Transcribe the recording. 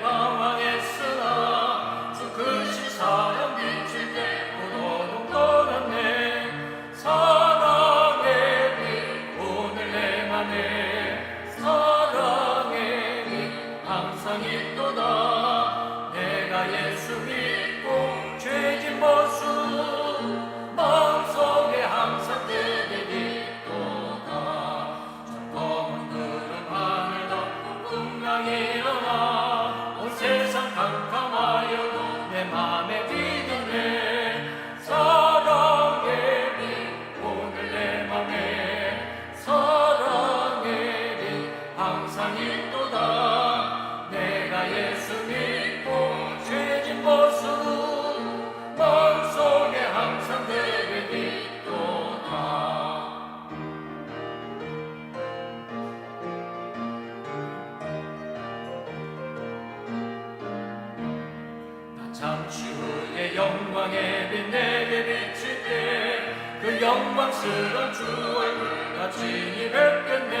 Oh. 잠시 후에 영광의 빛 내게 비칠 때 그 영광스러운 주 얼굴 같이 뵙겠네.